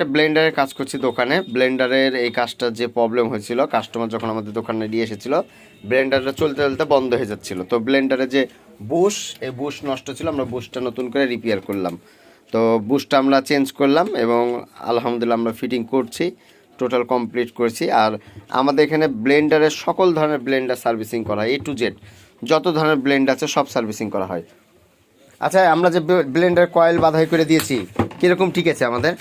একটা ব্লেন্ডারের কাজ করছি দোকানে। ব্লেন্ডারের এই কাজটা যে প্রবলেম হয়েছিল কাস্টমার যখন আমাদের দোকানে নিয়ে এসেছিল ব্লেন্ডারটা চলতে চলতে বন্ধ হয়ে যাচ্ছিল। তো ব্লেন্ডারে যে বুশ এই বুশ নষ্ট ছিল, আমরা বুশটা নতুন করে রিপেয়ার করলাম। তো বুশটা আমরা চেঞ্জ করলাম এবং আলহামদুলিল্লাহ আমরা ফিটিং করছি টোটাল কমপ্লিট করছি। আর আমাদের এখানে ব্লেন্ডারের সকল ধরনের ব্লেন্ডার সার্ভিসিং করা হয় এ টু জেড যত ধরনের ব্লেন্ড আছে, সব সার্ভিসিং করা হয়। আচ্ছা আমরা যে ব্লেন্ডার কয়েল বাধাই করে দিয়েছি, কীরকম ঠিক আছে আমাদের?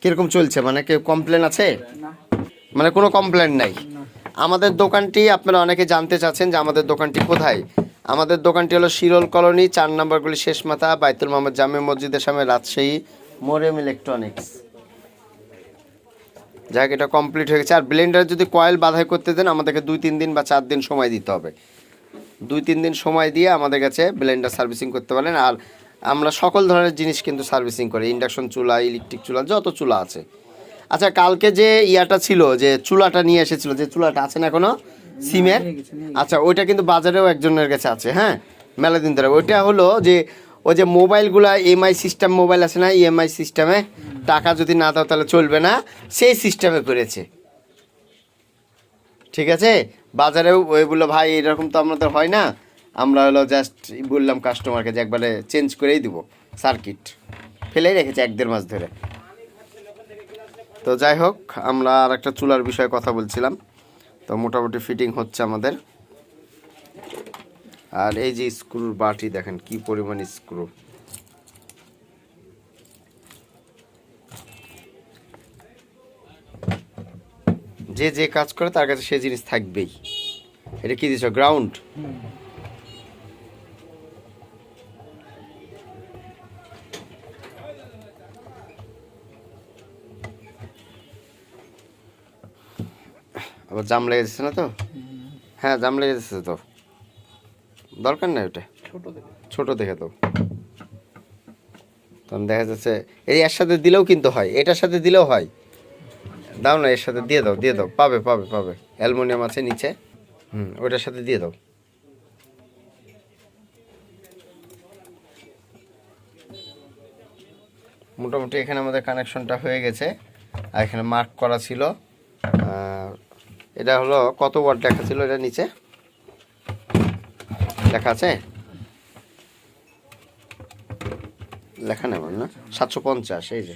কীরকম চলছে? মানে কেউ কমপ্লেন আছে? মানে কোনো কমপ্লেন নাই? আমাদের দোকানটি আপনারা অনেকে জানতে চাচ্ছেন যে আমাদের দোকানটি কোথায়? আমাদের দোকানটি হলো শিরোল কলোনি চার নম্বরগুলি শেষ মাথা বাইতুল মোহাম্মদ জামে মসজিদের সামনে রাজশাহী মোরেম ইলেকট্রনিক্স। যাক এটা কমপ্লিট হয়ে গেছে। আর ব্লেন্ডার যদি কয়েল বাধাই করতে দেন আমাদেরকে দুই তিন দিন বা চার দিন সময় দিতে হবে। দুই তিন দিন সময় দিয়ে আমাদের কাছে ব্লেন্ডার সার্ভিসিং করতে পারেন আর আমরা সকল ধরনের জিনিস কিন্তু সার্ভিসিং করি ইন্ডাকশন চুলা ইলেকট্রিক চুলা যত চুলা আছে। আচ্ছা কালকে যে ইয়াটা ছিল যে চুলাটা নিয়ে এসেছিল যে চুলাটা আছে না এখনও? সিমের? আচ্ছা ওইটা কিন্তু বাজারেও একজনের কাছে আছে হ্যাঁ? মেলা দিন ধরে। ওইটা হলো যে ওই যে মোবাইলগুলা এমআই সিস্টেম মোবাইল আছে না ইএমআই সিস্টেমে? টাকা যদি না দাও তাহলে চলবে না। সেই সিস্টেমে করেছে। ঠিক আছে? বাজারেও ওইগুলো ভাই এরকম তো আমাদের হয় না। আমরা হলো জাস্ট বললাম কাস্টমারকে যে একবারে চেঞ্জ করেই দিব সার্কিট ফেলেই রেখেছে এক দেড় মাস ধরে। তো যাই হোক, আমরা আর একটা চুলার বিষয়ে কথা বলছিলাম। তো মোটামুটি ফিটিং হচ্ছে আমাদের। আর এই যে স্ক্রুর বাটি দেখেন কি পরিমাণ স্ক্রু যে যে কাজ করে তার কাছে সে জিনিস থাকবেই। এটা কি দিছ? গ্রাউন্ড আবার জাম লেগে যাচ্ছে না তো? হ্যাঁ জাম লেগে যাচ্ছে তো। দরকার নেই ওটা? ছোট দেখে। তো। তখন দেখা যাচ্ছে এই এর সাথে দিলেও কিন্তু হয় এটার সাথে দিলেও হয়। দাও না এর সাথে দিয়ে দাও দিয়ে দাও। পাবে পাবে পাবে। অ্যালমোনিয়াম আছে নিচে। হুম ওটার সাথে দিয়ে দাও। মোটামুটি এখানে আমাদের কানেকশনটা হয়ে গেছে। আর এখানে মার্ক করা ছিল এটা হলো কত ওয়াট লেখা ছিল এটা নিচে? লেখা আছে? লেখা নেবেন না। সাতশো পঞ্চাশ, এই যে।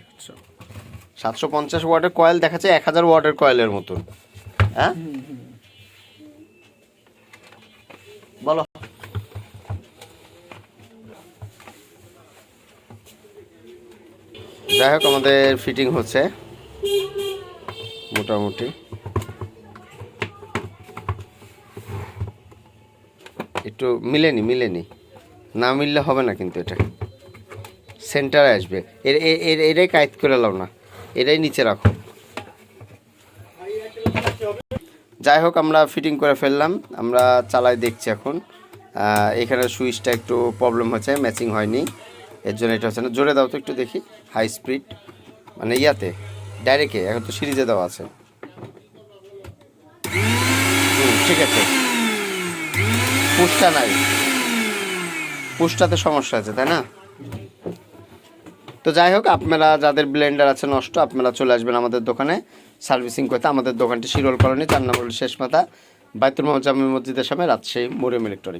সাতশো পঞ্চাশ ওয়াটের কয়েল দেখাচ্ছে, এক হাজার ওয়াটের কয়েলের মতন। হ্যাঁ? বলো। যাই হোক, আমাদের ফিটিং হচ্ছে। মোটামুটি। একটু মিলেনি মিলেনি। না মিললে হবে না কিন্তু এটা। সেন্টারে আসবে। এর এর, এটাই কায়েত করে লাও না। এটাই নিচে রাখো। যাই হোক, আমরা ফিটিং করে ফেললাম। আমরা চালাই দেখছি এখন। এখানে সুইচটা একটু প্রবলেম হচ্ছে ম্যাচিং হয়নি। এর জন্য এটা হচ্ছে না। জোরে দাও তো একটু দেখি। হাই স্পিড মানে ইয়াতে। ডাইরেক্টে এখন তো সিরিজে দেওয়া আছে। ঠিক আছে। পুষটা নাই। পুষ্টাতে সমস্যা আছে, তাই না? তো যাই হোক, আপনারা যাদের ব্লেন্ডার আছে নষ্ট, আপনারা চলে আসবেন আমাদের দোকানে সার্ভিসিং করতে। আমাদের দোকানটি শিরোল কলোনি, চার নম্বর শেষ মাথা বায়তুল মোহাম্মদ মসজিদের সামনে, রাজশাহী মোরিয়াম ইলেকট্রনিক